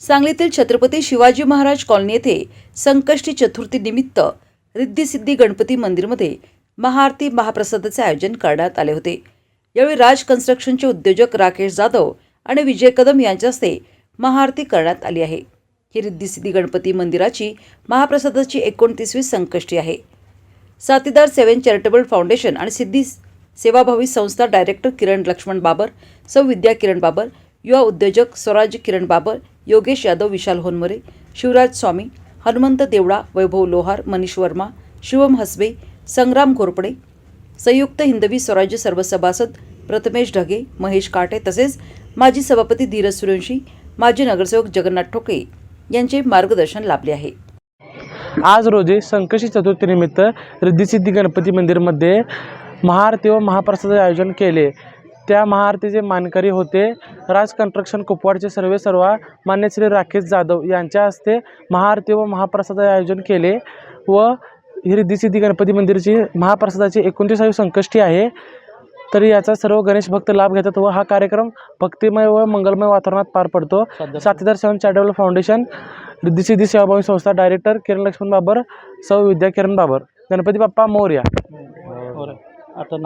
सांगलीतील छत्रपती शिवाजी महाराज कॉलनी येथे संकष्टी चतुर्थी निमित्त रिद्धिसिद्धी गणपती मंदिरमध्ये महाआरती महाप्रसादाचे आयोजन करण्यात आले होते. यावेळी राज कन्स्ट्रक्शनचे उद्योजक राकेश जाधव आणि विजय कदम यांच्या हस्ते महाआरती करण्यात आली आहे. ही रिद्धिसिद्धी गणपती मंदिराची महाप्रसादाची एकोणतीसवी संकष्टी आहे. साथीदार सेवन चॅरिटेबल फाउंडेशन आणि सिद्धी सेवाभावी संस्था डायरेक्टर किरण लक्ष्मण बाबर सौ विद्या किरण बाबर युवा उद्योजक स्वराज किरण बाबर योगेश यादव विशाल होनमरे शिवराज स्वामी हनुमंत देवडा वैभव लोहार मनीष वर्मा शिवम हसबे संग्राम घोरपडे संयुक्त हिंदवी स्वराज्य सर्व सभासद प्रथमेश ढगे महेश काटे तसेच माजी सभापती धीरज सूर्यवंशी माजी नगरसेवक जगन्नाथ ठोके यांचे मार्गदर्शन लाभले आहे. आज रोजी संकष्टी चतुर्थीनिमित्त रिद्धिसिद्धी गणपती मंदिरमध्ये महाआरती व महाप्रसादाचे आयोजन केले. त्या महाआरतीचे मानकरी होते राज कन्स्ट्रक्शन कुपवाडचे सर्वे सर्वा मान्य श्री राकेश जाधव यांच्या हस्ते महाआरती व महाप्रसादाचे आयोजन केले व ही रिद्धिसिद्धी गणपती मंदिरची महाप्रसादाची एकोणतीसावी संकष्टी आहे. तरी याचा सर्व गणेश भक्त लाभ घेतात व हा कार्यक्रम भक्तिमय व मंगलमय वातावरणात पार पडतो. साथीदार सेवन चॅरिटेबल फाउंडेशन रिद्धिसिद्धी सेवाभावी संस्था डायरेक्टर किरण लक्ष्मण बाबर सौ विद्या किरण बाबर गणपती बाप्पा मोर्या. आता